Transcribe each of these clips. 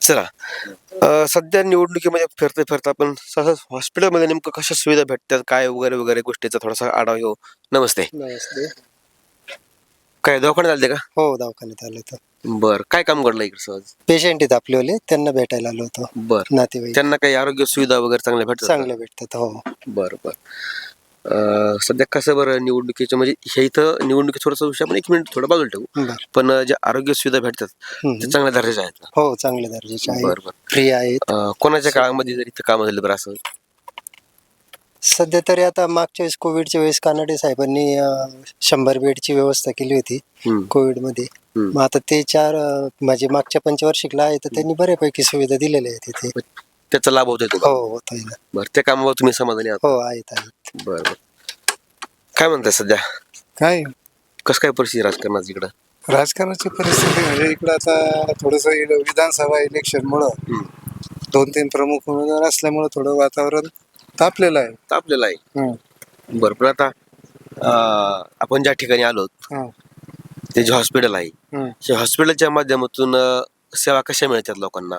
चला. अं, सध्या निवडणुकीमध्ये फिरता फिरता आपण सहज हॉस्पिटलमध्ये नेमकं कशा सुविधा भेटतात काय वगैरे वगैरे गोष्टीचा थोडासा आढावा घेऊ. नमस्ते. नमस्ते. काय दवाखान्यात आले का? हो दवाखान्यात आलो होतो. बर काय काम घडलं इकडे सहज? पेशंट आहेत आपलेवाले त्यांना भेटायला आलो होतो. बर. नातेवाईक. त्यांना काही आरोग्य सुविधा वगैरे चांगल्या भेटतात का? चांगले भेटतात हो. बर बर. अं, सध्या कसं बरं निवडणुकीचं म्हणजे हे इथं निवडणुकी थोडंसं विषय आपण एक मिनिट थोडं बाजूला ठेवू. बर. पण ज्या आरोग्य सुविधा भेटतात हम्म. ते चांगल्या दर्जाच्या आहेत ना? हो चांगल्या दर्जाचे बर बर. फ्री आहेत. अं, कोणाच्या काळामध्ये जर इथं काम झालं बरं असं? सध्या तरी आता मागच्या वेळेस कोविडच्या वेळेस कानडे साहेबांनी अं, शंभर बेडची व्यवस्था केली होती हम्म, कोविडमध्ये. हम्म. मग आता ते चार अं, म्हणजे मागच्या पंचवार्षिकला आहे तर त्यांनी बऱ्यापैकी सुविधा दिलेल्या आहेत तिथे त्याचा लाभ होतोय हो होत आहे ना. बरं त्या कामावर तुम्ही समाधानी आहात? हो आहेत आहेत. बरं. बरं काय म्हणताय सध्या? काय? कसं काय परिस्थिती राजकारणाची इकडं? राजकारणाची परिस्थिती म्हणजे इकडं आता थोडस विधानसभा इलेक्शनमुळं दोन तीन प्रमुख उमेदवार असल्यामुळं थोडं वातावरण तापलेलं आहे. तापलेलं आहे. हं, बरं पण आता अं, आपण ज्या ठिकाणी आलो हं, ते जे हॉस्पिटल आहे हं. त्या हॉस्पिटलच्या माध्यमातून अं, सेवा कशा मिळतात लोकांना?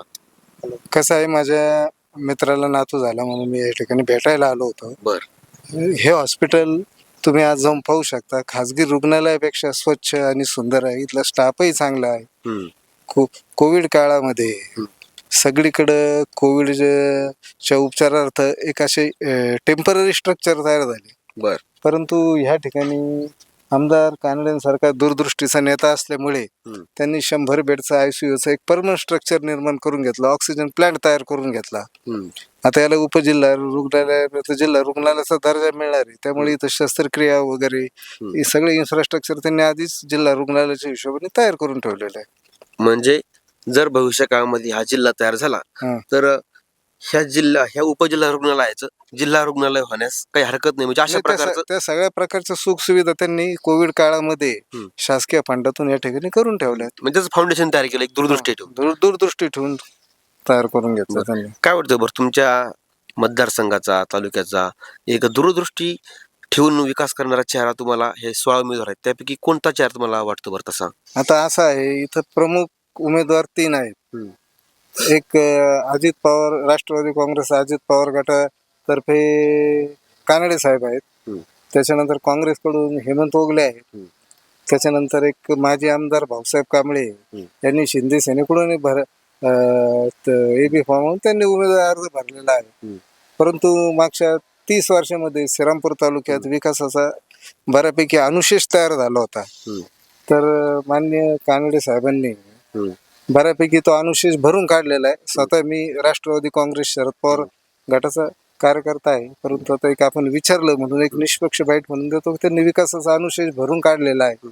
कसं आहे माझ्या मित्राला नातू झाला म्हणून मी या ठिकाणी भेटायला आलो होतो. बर. हे हॉस्पिटल तुम्ही आज जाऊन पाहू शकता. खाजगी रुग्णालयापेक्षा स्वच्छ आणि सुंदर आहे. इथला स्टाफही चांगला आहे. कोविड काळामध्ये सगळीकडं कोविडच्या उपचारार्थ एक असे टेंपररी स्ट्रक्चर तयार झाले. बर. परंतु ह्या ठिकाणी आमदार कानडेंसारखा दूरदृष्टीचा नेता असल्यामुळे. त्यांनी शंभर बेडचं आयसीयूचं एक परमनंट स्ट्रक्चर निर्माण करून घेतलं ऑक्सिजन प्लांट तयार करून घेतला. आता याला उपजिल्हा रुग्णालय जिल्हा रुग्णालयाचा दर्जा मिळणार आहे. त्यामुळे इथं शस्त्रक्रिया वगैरे हे सगळे इन्फ्रास्ट्रक्चर त्यांनी आधीच जिल्हा रुग्णालयाच्या हिशोबाने तयार करून ठेवलेलं आहे. म्हणजे जर भविष्य काळामध्ये हा जिल्हा तयार झाला. तर ह्या जिल्हा ह्या उपजिल्हा रुग्णालयाचं जिल्हा रुग्णालय होण्यास काही हरकत नाही. म्हणजे अशा म्हणजे त्या स- प्रकारचं त्या सगळ्या प्रकारच्या सुख सुविधा त्यांनी कोविड काळामध्ये हम्म. शासकीय फंडातून या ठिकाणी करून ठेवल्या म्हणजे त्याचं फाउंडेशन तयार केलं एक दूरदृष्टी ठेवून. दूर दूरदृष्टी ठेवून तयार करून घेतलं त्यांनी. काय वाटतं बरं तुमच्या मतदारसंघाचा तालुक्याचा एक दूरदृष्टी ठेवून विकास करणारा चेहरा तुम्हाला हे सोळा उमेदवार आहेत त्यापैकी कोणता चेहरा तुम्हाला वाटतो बरं तसा? आता असं आहे इथं प्रमुख उमेदवार तीन आहेत. एक अजित पवार राष्ट्रवादी काँग्रेस अजित पवार गटातर्फे कानडे साहेब आहेत. त्याच्यानंतर काँग्रेसकडून हेमंत ओगले आहेत. त्याच्यानंतर एक माजी आमदार भाऊसाहेब कांबळे. यांनी शिंदे सेनेकडून एक भर ए बी फॉर्म त्यांनी उमेदवार अर्ज भरलेला आहे. परंतु मागच्या तीस वर्षामध्ये श्रीरामपूर तालुक्यात विकासाचा बऱ्यापैकी अनुशेष तयार झाला होता. तर मान्य कानडे साहेबांनी. बऱ्यापैकी तो अनुशेष भरून काढलेला आहे. स्वतः मी राष्ट्रवादी काँग्रेस शरद पवार गटाचा कार्यकर्ता आहे. परंतु आता एक आपण विचारलं म्हणून एक निष्पक्ष बाईट म्हणून देतो की त्यांनी विकासाचा अनुशेष भरून काढलेला आहे.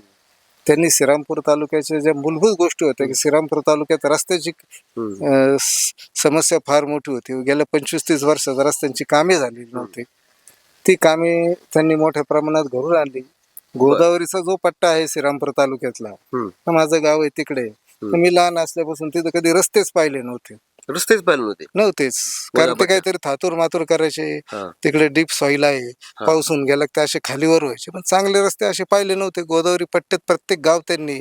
त्यांनी श्रीरामपूर तालुक्याच्या ज्या मूलभूत गोष्टी होत्या की श्रीरामपूर तालुक्यात रस्त्याची समस्या फार मोठी होती. गेल्या पंचवीस तीस वर्षात रस्त्यांची कामे झालेली नव्हती. ती कामे त्यांनी मोठ्या प्रमाणात घडून आणली. गोदावरीचा जो पट्टा आहे श्रीरामपूर तालुक्यातला माझं गाव आहे तिकडे. मी लहान असल्यापासून तिथं कधी रस्तेच पाहिले नव्हते. रस्तेच पाहिले नव्हते? नव्हतेच. कारण ते. काहीतरी थातूर मातूर करायचे. तिकडे डीप सॉईल आहे पाऊस होऊन गेला ते असे खालीवर व्हायचे. पण चांगले रस्ते असे पाहिले नव्हते. गोदावरी पट्ट्यात प्रत्येक गाव त्यांनी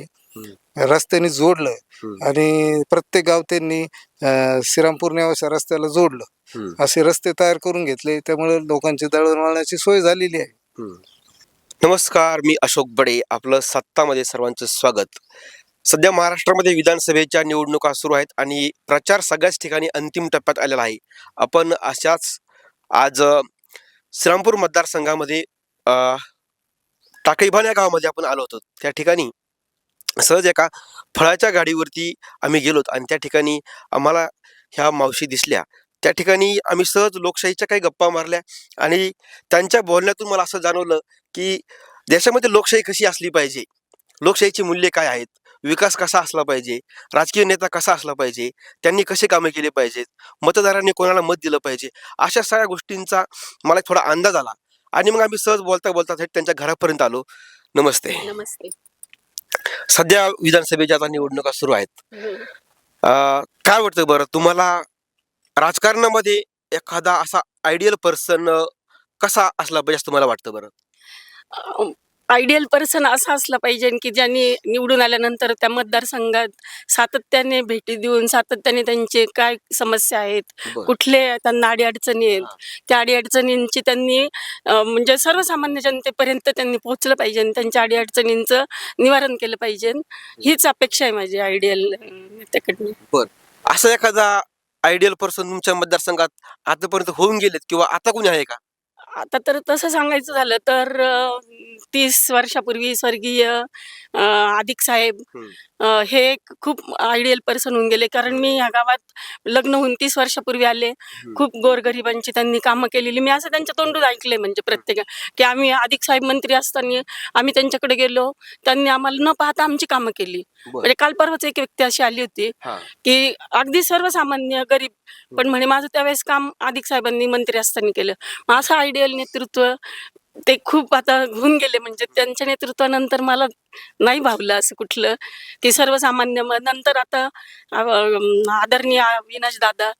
रस्त्याने जोडलं. आणि प्रत्येक गाव त्यांनी श्रीरामपूर नेवासा रस्त्याला जोडलं. असे रस्ते तयार करून घेतले. त्यामुळे लोकांची दळणवळणाची सोय झालेली आहे. नमस्कार मी अशोक बडे. आपलं सत्तामध्ये सर्वांचं स्वागत. सध्या महाराष्ट्रामध्ये विधानसभेच्या निवडणुका सुरू आहेत आणि प्रचार सगळ्याच ठिकाणी अंतिम टप्प्यात आलेला आहे. आपण अशाच आज श्रीरामपूर मतदारसंघामध्ये अ, टाकळीभान या गावामध्ये आपण आलो होतो. त्या ठिकाणी सहज एका फळाच्या गाडीवरती आम्ही गेलोत आणि त्या ठिकाणी आम्हाला ह्या मावशी दिसल्या. त्या ठिकाणी आम्ही सहज लोकशाहीच्या काही गप्पा मारल्या आणि त्यांच्या बोलण्यातून मला असं जाणवलं की देशामध्ये लोकशाही कशी असली पाहिजे? लोकशाहीची मूल्ये काय आहेत? विकास कसा असला पाहिजे? राजकीय नेता कसा असला पाहिजे? त्यांनी कसे कामे केले पाहिजेत? मतदारांनी कोणाला मत दिलं पाहिजे? अशा सगळ्या गोष्टींचा मला थोडा अंदाज आला. आणि मग आम्ही सहज बोलता बोलता थेट त्यांच्या घरापर्यंत आलो. नमस्ते. नमस्ते. सध्या विधानसभेच्या आता निवडणुका सुरू आहेत. काय वाटतं बरं? तुम्हाला राजकारणामध्ये एखादा असा आयडियल पर्सन कसा असला पाहिजे असं तुम्हाला वाटतं बरं? आयडियल पर्सन असा असला पाहिजे की ज्यांनी निवडून आल्यानंतर त्या मतदारसंघात सातत्याने भेटी देऊन सातत्याने त्यांचे काय समस्या आहेत. कुठले त्यांना अडीअडचणी आहेत त्या अडीअडचणींची त्यांनी म्हणजे सर्वसामान्य जनतेपर्यंत त्यांनी पोहोचलं पाहिजे त्यांच्या अडीअडचणींचं निवारण केलं पाहिजे. हीच अपेक्षा आहे माझी आयडियल नेत्याकडनं. बर. असा एखादा आयडियल पर्सन तुमच्या मतदारसंघात आतापर्यंत होऊन गेलेत किंवा आता कोणी आहे का? आता तर तसं सांगायचं झालं तर तीस वर्षापूर्वी स्वर्गीय अधिक साहेब हे एक खूप आयडियल पर्सन होऊन गेले. कारण मी ह्या गावात लग्न होऊन तीस वर्षापूर्वी आले. खूप गोरगरिबांची त्यांनी कामं केलेली. मी असं त्यांच्या तोंडून ऐकले म्हणजे प्रत्येक की आम्ही अधिक साहेब मंत्री असताना आम्ही त्यांच्याकडे गेलो. त्यांनी आम्हाला न पाहता आमची कामं केली. म्हणजे काल परवाच एक व्यक्ती अशी आली होती. की अगदी सर्वसामान्य गरीब पण म्हणे माझं त्यावेळेस काम अधिक साहेबांनी मंत्री असताना केलं. मग असं आयडियल नेतृत्व ते खूप आता होऊन गेले. म्हणजे त्यांच्या नेतृत्वानंतर मला नाही भावलं असं कुठलं. की सर्वसामान्य नंतर आता आदरणीय विनाश दादा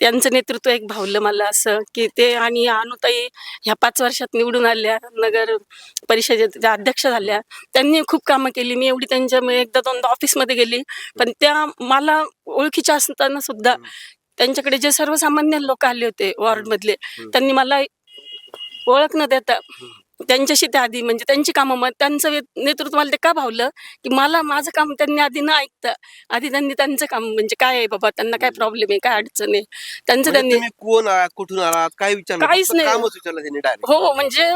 त्यांचं नेतृत्व एक भावलं मला असं की ते आणि अनुताई ह्या पाच वर्षात निवडून आल्या नगर परिषदेच्या अध्यक्ष झाल्या त्यांनी खूप कामं केली. मी एवढी त्यांच्यामुळे एकदा दोनदा ऑफिसमध्ये गेली. पण त्या मला ओळखीच्या असताना सुद्धा त्यांच्याकडे जे सर्वसामान्य लोक आले होते वॉर्डमधले त्यांनी मला ओळख न देता त्यांच्याशी त्या आधी म्हणजे त्यांची कामं मग त्यांचं नेतृत्व मला ते का भावलं? की मला माझं काम त्यांनी आधी न ऐकता आधी त्यांनी त्यांचं काम म्हणजे काय आहे बाबा? त्यांना काय प्रॉब्लेम आहे? काय अडचण आहे? त्यांचं म्हणजे त्यांनी कोण आहात? कुठून आलात? काय विचारलं? काहीच नाही. हो म्हणजे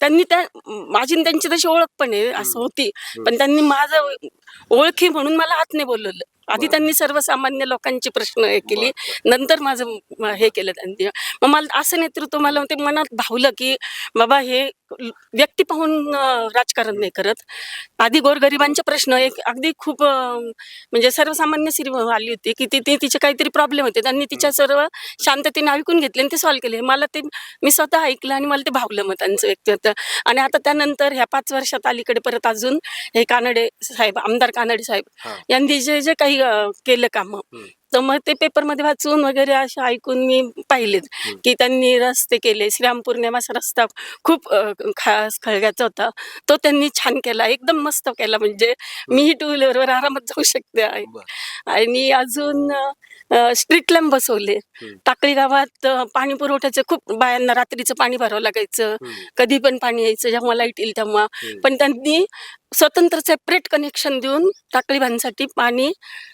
त्यांनी त्या माझी त्यांची तशी ओळख पण आहे असं होती. पण त्यांनी माझं ओळखी म्हणून मला हात नाही बोलवलं. आधी त्यांनी सर्वसामान्य लोकांची प्रश्न हे केली. नंतर माझं हे केलं त्यांनी. मग मला असं नेतृत्व मला ते मनात भावलं की बाबा हे व्यक्ती पाहून राजकारण नाही करत. आधी गोरगरिबांचे प्रश्न एक अगदी खूप म्हणजे सर्वसामान्य स्त्री आली होती की ती ती- तिचे काहीतरी प्रॉब्लेम होते. त्यांनी तिच्या सर्व शांततेने ऐकून घेतले आणि ते सॉल्व्ह केले. मला ते मी स्वतः ऐकलं आणि मला ते भावलं मग त्यांचं व्यक्तिगत आणि आता त्यानंतर ह्या पाच वर्षात अलीकडे परत अजून हे कानडे साहेब आमदार कानडे साहेब. यांनी जे जे काही केलं काम तर मग ते पेपरमध्ये वाचून वगैरे असे ऐकून मी पाहिलेत की त्यांनी रस्ते केले. श्रीरामपूर नेमाचा रस्ता खूप खास खळग्याचा होता. तो त्यांनी छान केला. एकदम मस्त केला. म्हणजे मी टू व्हीलरवर आरामात जाऊ शकते. आहे. आणि अजून स्ट्रीट लॅम्प बसवले. टाकळी गावात पाणी पुरवठ्याचं खूप बायांना रात्रीचं पाणी भरावं लागायचं. कधी पण पाणी यायचं जेव्हा लाइट येईल तेव्हा. पण त्यांनी स्वतंत्र सेपरेट कनेक्शन देऊन टाकळीबांसाठी पाणी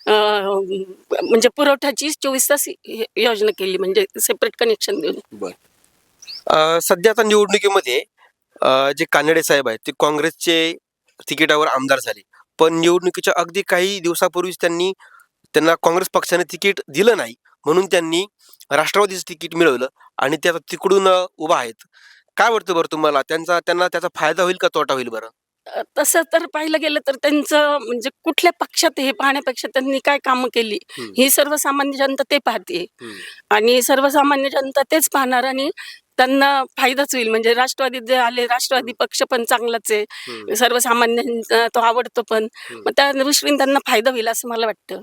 म्हणजे पुरवठ्याची चोवीस तास योजना केली म्हणजे सेपरेट कनेक्शन देऊन. बर. सध्या आता निवडणुकीमध्ये जे कानडे साहेब आहेत ते काँग्रेसचे तिकिटावर आमदार झाले. पण निवडणुकीच्या अगदी काही दिवसापूर्वीच त्यांनी त्यांना काँग्रेस पक्षाने तिकीट दिलं नाही म्हणून त्यांनी राष्ट्रवादीचं तिकीट मिळवलं आणि ते आता तिकडून उभा आहेत. काय वाटतं बरं तुम्हाला? त्यांचा त्यांना त्याचा फायदा होईल का तोटा होईल बरं? तसं तर पाहिलं गेलं तर त्यांचं म्हणजे कुठल्या पक्षात हे पाहण्यापेक्षा त्यांनी काय कामं केली. ही सर्वसामान्य जनता ते पाहते. आणि सर्वसामान्य जनता तेच पाहणार आणि त्यांना फायदाच होईल. म्हणजे राष्ट्रवादीत जे आले राष्ट्रवादी पक्ष पण चांगलाच आहे. सर्वसामान्यांना तो आवडतो पण मग त्या दृष्टीने त्यांना फायदा होईल असं मला वाटतं.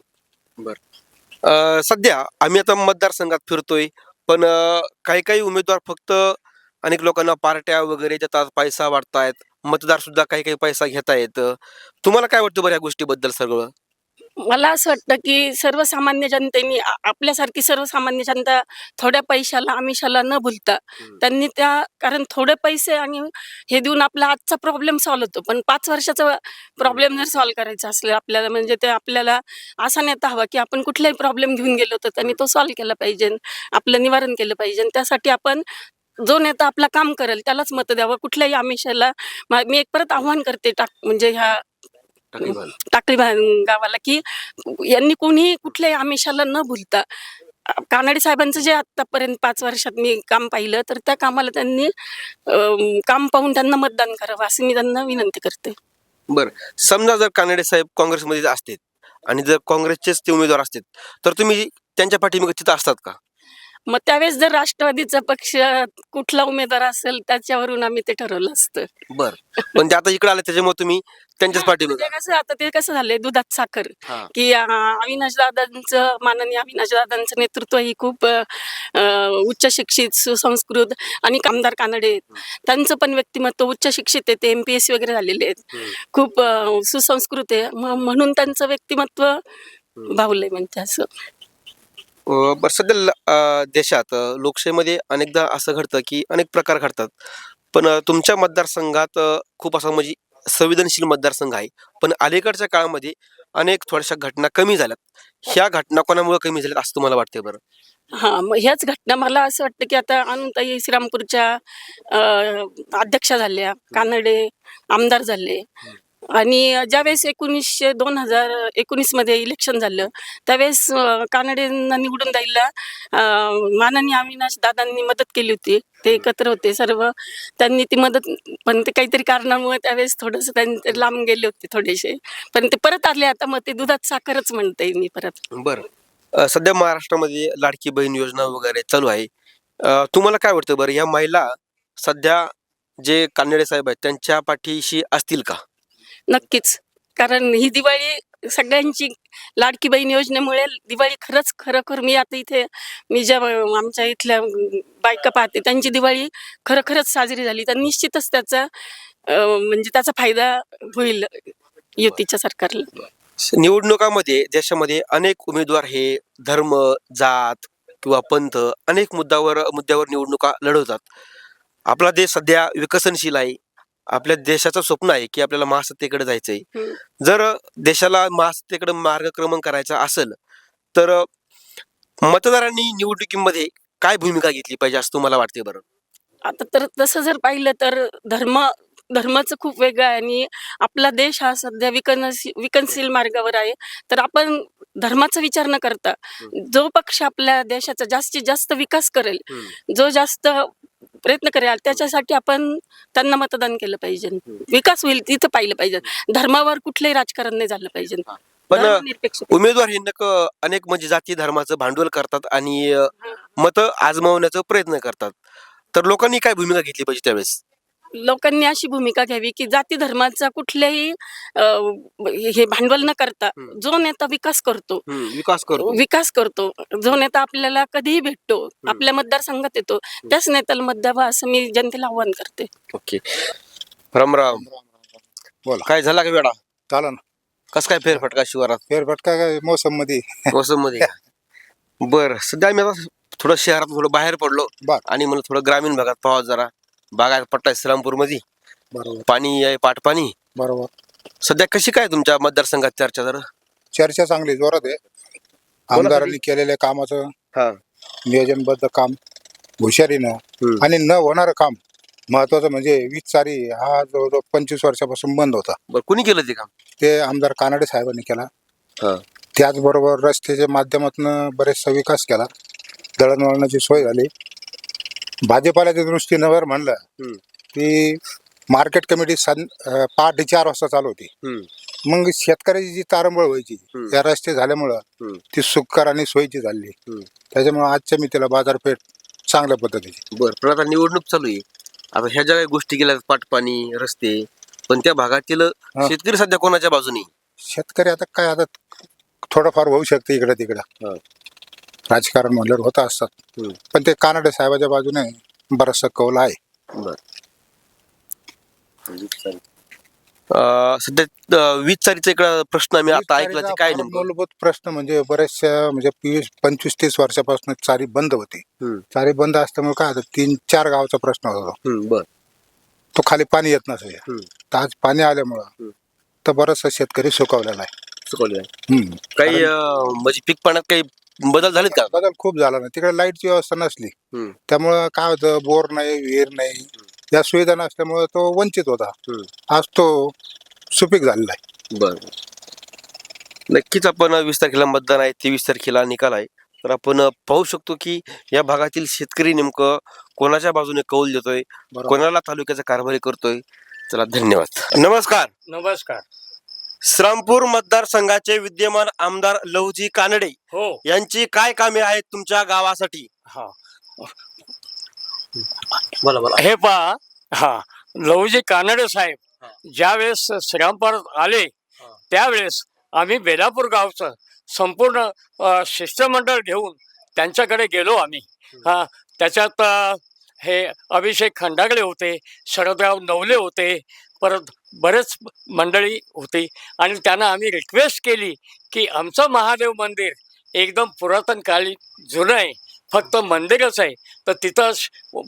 अं, सध्या आम्ही आता मतदारसंघात फिरतोय. पण काही काही उमेदवार फक्त अनेक लोकांना पार्ट्या वगैरे देतात पैसा वाटतायत मतदार सुद्धा काही काही पैसा घेतायत तुम्हाला काय वाटतं बरं या गोष्टीबद्दल सगळं? मला असं वाटतं की सर्वसामान्य जनतेने आपल्यासारखी सर्वसामान्य जनता थोड्या पैशाला आमिषाला न भुलता त्यांनी त्या कारण थोडे पैसे आणि हे देऊन आपला आजचा प्रॉब्लेम सॉल्व्ह होतो. पण पाच वर्षाचा प्रॉब्लेम जर सॉल्व्ह करायचा असला आपल्याला म्हणजे ते आपल्याला असा नेता हवा की आपण कुठलाही प्रॉब्लेम घेऊन गेलो तर त्यांनी तो सॉल्व्ह केला पाहिजे आपलं निवारण केलं पाहिजे. त्यासाठी आपण जो नेता आपला काम करेल त्यालाच मत द्यावं. कुठल्याही आमिषाला मा- मी एक परत आव्हान करते टाक म्हणजे ह्या टाकळी गावाला की यांनी कोणी कुठल्याही आमिषाला न भुलता कानडे साहेबांचं जे आतापर्यंत पाच वर्षात मी काम पाहिलं तर त्या कामाला त्यांनी अं, काम पाहून त्यांना मतदान करावं असं मी त्यांना विनंती करते. बर. समजा जर कानडे साहेब काँग्रेसमध्ये असते आणि जर काँग्रेसचेच ते उमेदवार असते तर तुम्ही त्यांच्या पाठीमागे तिथं असतात का? मग त्यावेळेस जर राष्ट्रवादीचा पक्ष कुठला उमेदवार असेल त्याच्यावरून आम्ही ते ठरवलं असतं. बर. पण ते आता इकडे आले त्याच्यामुळे तुम्ही त्यांच्याच पाठीवर म्हणजे कसं आता ते कसं झालंय दुधात साखर. हा. की अविनाश दादांचं माननीय अविनाश दादांचं नेतृत्व ही खूप अ, उच्च शिक्षित सुसंस्कृत आणि कामदार कानडे आहेत. त्यांचं पण व्यक्तिमत्व उच्च शिक्षित आहे ते एम पी एस सी वगैरे झालेले आहेत. खूप अ, सुसंस्कृत आहे. म- म्हणून त्यांचं व्यक्तिमत्व भावलंय म्हणजे असं. बरं सध्या ल- अं, देशात अं, लोकशाहीमध्ये अनेकदा असं घडतं की अनेक प्रकार घडतात. पण अं, तुमच्या मतदारसंघात अं, खूप असा म्हणजे संवेदनशील मतदारसंघ आहे. पण अलीकडच्या काळामध्ये अनेक थोड्याशा घटना कमी झाल्यात. ह्या घटना कोणामुळे कमी झाल्यात असं तुम्हाला वाटतंय बरं? हा मग ह्याच घटना मला असं वाटतं की आता अनंताई श्रीरामपूरच्या अं, अध्यक्षा झाल्या. कानडे आमदार झाले. आणि ज्यावेळेस एकोणीसशे दोन हजार एकोणीसमध्ये इलेक्शन झालं त्यावेळेस कानडेंना निवडून द्यायला माननीय अविनाश दादांनी मदत केली होती. ते एकत्र होते सर्व. त्यांनी ती मदत पण ते काहीतरी कारणामुळे त्यावेळेस थोडस त्यांचे लांब गेले होते थोडेसे. पण ते परत आले आता मग ते दुधात साखरच म्हणते मी परत. बरं. सध्या महाराष्ट्रामध्ये लाडकी बहीण योजना वगैरे चालू आहे. तुम्हाला काय वाटतं बरं या महिला सध्या जे कानडे साहेब आहेत त्यांच्या पाठीशी असतील का? नक्कीच. कारण ही दिवाळी सगळ्यांची लाडकी बहीण योजनेमुळे दिवाळी खरंच खरोखर मी आता इथे मी ज्या आमच्या इथल्या बायका पाहते त्यांची दिवाळी खरोखरच साजरी झाली. तर निश्चितच त्याचा अं, म्हणजे त्याचा फायदा होईल युतीच्या सरकारला. निवडणुकामध्ये देशामध्ये अनेक उमेदवार हे धर्म जात किंवा पंथ अनेक मुद्द्यावर मुद्द्यावर निवडणुका लढवतात. आपला देश सध्या विकसनशील आहे. आपल्या देशाचं स्वप्न आहे की आपल्याला महासत्तेकडे जायचंय. हम्म. जर देशाला महासत्तेकडे मार्गक्रमण करायचा असेल तर मतदारांनी निवडणुकीमध्ये काय भूमिका घेतली पाहिजे असं तुम्हाला वाटते बरं? आता तर तसं जर पाहिलं तर धर्म धर्माचं खूप वेगळं आहे आणि आपला देश हा सध्या विकनशी विकनशील मार्गावर आहे. तर आपण धर्माचा विचार न करता जो पक्ष आपल्या देशाचा जास्तीत जास्त विकास करेल जो जास्त प्रयत्न करेल. त्याच्यासाठी आपण त्यांना मतदान केलं पाहिजे. विकास होईल तिथं पाहिलं पाहिजे. धर्मावर कुठलंही राजकारण नाही झालं पाहिजे. पण उमेदवार हे नक अनेक म्हणजे जाती धर्माचं भांडवल करतात आणि मत आजमावण्याचा प्रयत्न करतात. तर लोकांनी काय भूमिका घेतली पाहिजे त्यावेळेस? लोकांनी अशी भूमिका घ्यावी की जाती धर्माचा कुठल्याही हे भांडवल न करता. जो नेता विकास करतो विकास करतो. विकास करतो जो नेता आपल्याला कधीही भेटतो आपल्या मतदारसंघात येतो त्याच नेत्याला मत द्यावा असं मी जनतेला आव्हान करते. ओके. राम राम बोला. काय झाला का वेळा चाला ना. कस काय फेरफटका शिवारात? फेरफटका काय मोसममध्ये मोसममध्ये बर सध्या आम्ही आता थोडं शहरात थोडं बाहेर पडलो बर. आणि मला थोडं ग्रामीण भागात पाहावं जरा. बागायत पट्टा आहे इस्लामपूरमध्ये बरोबर. पाणी आहे पाटपाणी बरोबर. सध्या कशी काय तुमच्या मतदारसंघात चर्चा जरा? चर्चा चांगली जोरात आहे. आमदारांनी केलेल्या कामाचं हा. नियोजनबद्ध काम हुशारीनं. आणि न होणारं काम महत्वाचं म्हणजे वीज चारी हा जवळजवळ पंचवीस वर्षापासून बंद होता. बर कुणी केलं ते काम? ते आमदार कानडे साहेबांनी केला. हा. त्याचबरोबर रस्त्याच्या माध्यमातून बरेचसा विकास केला. दळणवळणाची सोय झाली. भाजीपाल्याच्या दृष्टीनं वर म्हणलं. की मार्केट कमिटी पहाटे चार वाजता चालू होती. मग शेतकऱ्याची जी तारंबळ व्हायची. या रस्ते झाल्यामुळं. ती सुखकर आणि सोयीची झाली. त्याच्यामुळे आजच्या मी तिला बाजारपेठ चांगल्या पद्धतीची बर पण आता निवडणूक चालू आहे आता ह्या ज्या काही गोष्टी केल्या पाटपाणी रस्ते पण त्या भागातील. शेतकरी सध्या कोणाच्या बाजूने शेतकरी आता काय आता थोडंफार होऊ शकते इकडे तिकडं. राजकारण म्हणल्यावर होत असतात. हम्म. पण ते कानडे साहेबाच्या बाजूने बराचसा कौल आहे. बर. अं, सध्या अं, वीज चारीचा इकडं प्रश्न आम्ही आता ऐकला ते काय नेमकं? मूलभूत प्रश्न म्हणजे बऱ्याचशा म्हणजे वीस पंचवीस तीस वर्षापासून चारी बंद होती. हम्म. चारी बंद असल्यामुळे काय होतं? तीन चार गावाचा प्रश्न होता हम्म, बर. तो खाली पाणी येत नसे हम्म. तर आज पाणी आल्यामुळं. तर बराचसा शेतकरी सुकवलेला आहे. हम्म. काही अं, म्हणजे पीक पाण्यात काही बदल झालेत का? बदल खूप झाला ना. तिकडे लाईटची व्यवस्था नसली. हम्म. त्यामुळं काय होतं बोर नाही विहीर नाही. या सुविधा नसल्यामुळे तो वंचित होता. आज तो सुपीक झालेला आहे. बर. नक्कीच आपण वीस तारखेला मतदान आहे तेवीस तारखेला निकाल आहे. तर आपण पाहू शकतो की या भागातील शेतकरी नेमकं कोणाच्या बाजूने कौल देतोय बरोबर. कोणाला तालुक्याचा कारभारी करतोय? चला धन्यवाद. नमस्कार. नमस्कार. श्रामपूर मतदारसंघाचे विद्यमान आमदार लहुजी कानडे हो. यांची काय कामे आहेत तुमच्या गावासाठी? हा. बोला बोला. हे पहा हा. लवजी कानडे साहेब ज्यावेळेस श्रीरामपुरात आले त्यावेळेस आम्ही बेलापूर गावचं संपूर्ण अ, शिष्टमंडळ घेऊन त्यांच्याकडे गेलो आम्ही. हा. त्याच्यात अ, हे अभिषेक खंडागळे होते शरदराव नवले होते परत बरेच मंडळी होती. आणि त्यांना आम्ही रिक्वेस्ट केली की आमचं महादेव मंदिर एकदम पुरातन काळी जुनं आहे. फक्त मंदिरच आहे. तर तिथं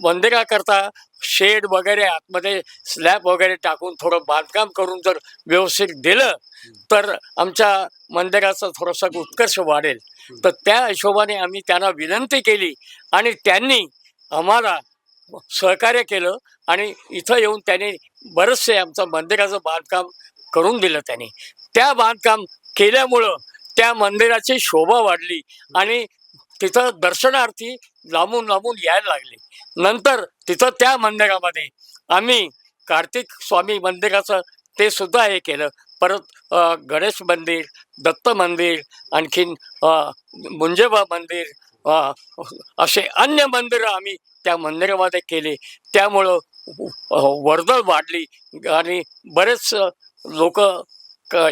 मंदिराकरता शेड वगैरे आतमध्ये स्लॅब वगैरे टाकून थोडं बांधकाम करून जर व्यवस्थित दिलं तर आमच्या मंदिराचा थोडासा उत्कर्ष वाढेल. तर त्या हिशोबाने आम्ही त्यांना विनंती केली आणि त्यांनी आम्हाला सहकार्य केलं आणि इथं येऊन त्यांनी बरचसे आमचं मंदिराचं बांधकाम करून दिलं त्यांनी. त्या बांधकाम केल्यामुळं त्या मंदिराची शोभा वाढली आणि तिथं दर्शनार्थी लांबून लांबून यायला लागले. नंतर तिथं त्या मंदिरामध्ये आम्ही कार्तिक स्वामी मंदिराचं ते सुद्धा हे केलं. परत गणेश मंदिर दत्त मंदिर आणखीन मुंजेबा मंदिर असे अन्य मंदिरं आम्ही त्या मंदिरामध्ये केले. त्यामुळं वर्दळ वाढली. आणि बरेच लोक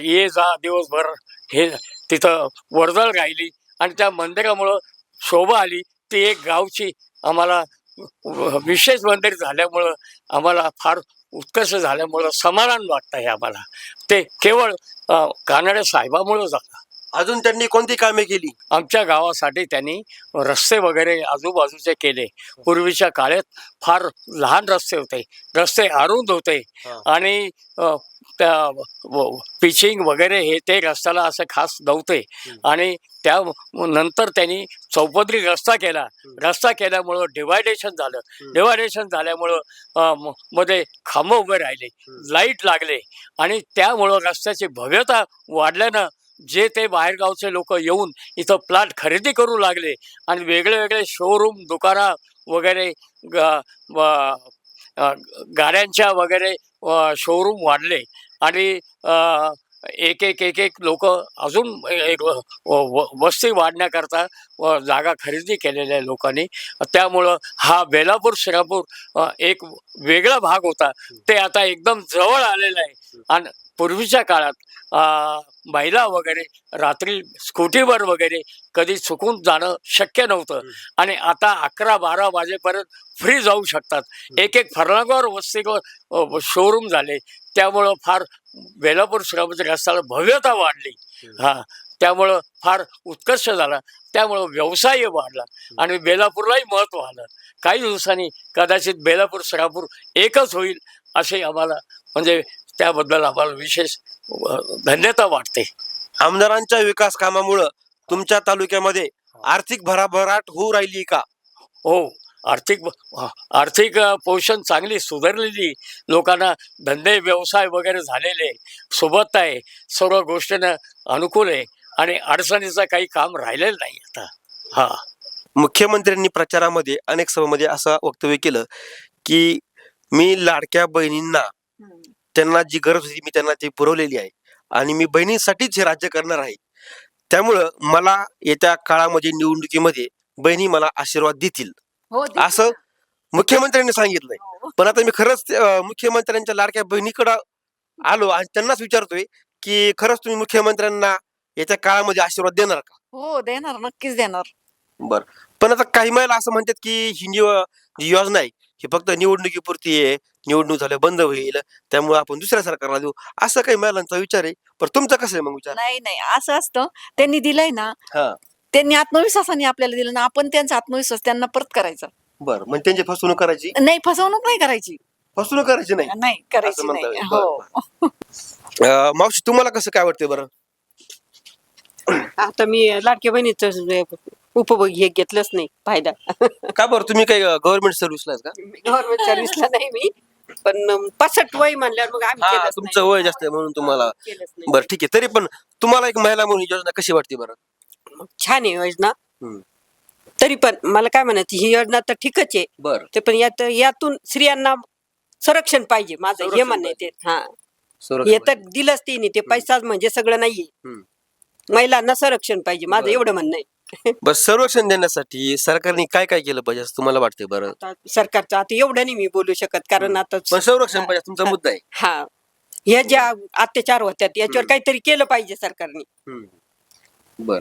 ये जा दिवसभर हे तिथं वर्दळ राहिली. आणि त्या मंदिरामुळं शोभा आली. ती एक गावची आम्हाला विशेष मंदिर झाल्यामुळं आम्हाला फार उत्कर्ष झाल्यामुळं समाधान वाटतं आहे आम्हाला. ते केवळ कानडे साहेबामुळं झालं. अजून त्यांनी कोणती कामे केली? आमच्या गावासाठी त्यांनी रस्ते वगैरे आजूबाजूचे केले. पूर्वीच्या काळात फार लहान रस्ते होते. रस्ते अरुंद होते. आणि त्या पिचिंग वगैरे हे ते रस्त्याला असं खास नव्हते. आणि त्या नंतर त्यांनी चौपदरी रस्ता केला. रस्ता केल्यामुळं डिवायडेशन झालं. डिवायडेशन झाल्यामुळं मध्ये खांब उभे राहिले. लाइट लागले. आणि त्यामुळं रस्त्याची भव्यता वाढल्यानं जे ते बाहेरगावचे लोक येऊन इथं प्लॉट खरेदी करू लागले आणि वेगळे वेगळे शोरूम दुकानं वगैरे गाड्यांच्या वगैरे शोरूम वाढले. आणि एक एक एक एक लोक अजून एक वस्ती वाढण्याकरता जागा खरेदी केलेल्या आहे लोकांनी. त्यामुळं हा बेलापूर श्रीरामपूर अ, एक वेगळा भाग होता. ते आता एकदम जवळ आलेलं आहे. आणि पूर्वीच्या काळात महिला वगैरे रात्री स्कूटीवर वगैरे कधी चुकून जाणं शक्य नव्हतं. आणि आता अकरा बारा वाजेपर्यंत फ्री जाऊ शकतात. एक एक फर्लांगावर वस्तीवर शोरूम झाले. त्यामुळं फार बेलापूर श्रीरामपूर रस्त्याला भव्यता वाढली. हा त्यामुळं फार उत्कर्ष झाला. त्यामुळं व्यवसाय वाढला. आणि बेलापूरलाही महत्त्व आलं. काही दिवसांनी कदाचित बेलापूर श्रीरामपूर एकच होईल असे आम्हाला म्हणजे त्याबद्दल आम्हाला विशेष धन्यता वाटते. आमदारांच्या विकास कामामुळं तुमच्या तालुक्यामध्ये आर्थिक भराभराट होऊ राहिली का? हो आर्थिक आर्थिक पोषण चांगली सुधारलेली लोकांना धंदे व्यवसाय वगैरे झालेले सोबत आहे सर्व गोष्टीनं अनुकूल आहे आणि अडचणीचं काही काम राहिलेलं नाही आता. हा. मुख्यमंत्र्यांनी प्रचारामध्ये अनेक सभामध्ये असं वक्तव्य केलं की मी लाडक्या बहिणींना त्यांना जी गरज होती मी त्यांना ती पुरवलेली आहे. आणि मी बहिणींसाठीच हे राज्य करणार आहे. त्यामुळं मला येत्या काळामध्ये निवडणुकीमध्ये बहिणी मला आशीर्वाद देतील. हो असं मुख्यमंत्र्यांनी सांगितलंय. पण आता मी खरंच अं, मुख्यमंत्र्यांच्या लाडक्या बहिणीकडं आलो आणि त्यांनाच विचारतोय की खरंच तुम्ही मुख्यमंत्र्यांना येत्या काळामध्ये आशीर्वाद देणार का? हो देणार. नक्कीच देणार. बर. पण आता काही महिला असं म्हणतात की ही निव- जी योजना आहे ही फक्त निवडणुकीपुरती आहे. निवडणूक झाल्या बंद होईल त्यामुळे आपण दुसऱ्या सरकारला देऊ असं काही महिलांचा विचार आहे. पण तुमचं कसं आहे मग विचार? नाही नाही असं असतं. त्यांनी दिलंय ना हा. त्यांनी आत्मविश्वासाने आपल्याला दिलं ना आपण त्यांचा आत्मविश्वास त्यांना परत करायचा. बर मग त्यांची फसवणूक करायची? नाही फसवणूक नाही करायची. फसवणूक करायची नाही? नाही करायची म्हणता नाही. येईल. हो. अं, मावशी तुम्हाला कसं काय वाटतंय बरं? आता मी लाडक्या बहिणीचं उपभोग हे घेतलंच नाही फायदा. का बरं? तुम्ही काही गव्हर्नमेंट सर्व्हिसला का? गव्हर्नमेंट सर्व्हिसला नाही मी. पण पासष्ट वय म्हणल्यावर मग आम्ही हा केलंच तुमचं नाही. वय जास्त आहे म्हणून तुम्हाला. केलंच नाही. बरं ठीक आहे. तरी पण तुम्हाला एक महिला म्हणून ही योजना कशी वाटते बरं? छान आहे योजना. हम्म. तरी पण मला काय म्हणायचं ही योजना तर ठीकच आहे. बरं. ते पण यात यातून स्त्रियांना संरक्षण पाहिजे माझं हे संरक्षण म्हणणं आहे ते. हा. हे तर दिलंच तिने ते पैसा म्हणजे सगळं नाहीये. हम्म. महिलांना संरक्षण पाहिजे माझं बरं. एवढं म्हणणं आहे. बस संरक्षण देण्यासाठी सरकारने काय काय केलं पाहिजे असं तुम्हाला वाटतंय बरं? आता सरकारचं आता एवढं नाही मी बोलू शकत कारण आता पण संरक्षण पाहिजे तुमचा मुद्दा आहे. हा. ह्या ज्या अत्याचार होत्यात याच्यावर काहीतरी केलं पाहिजे सरकारने. बर.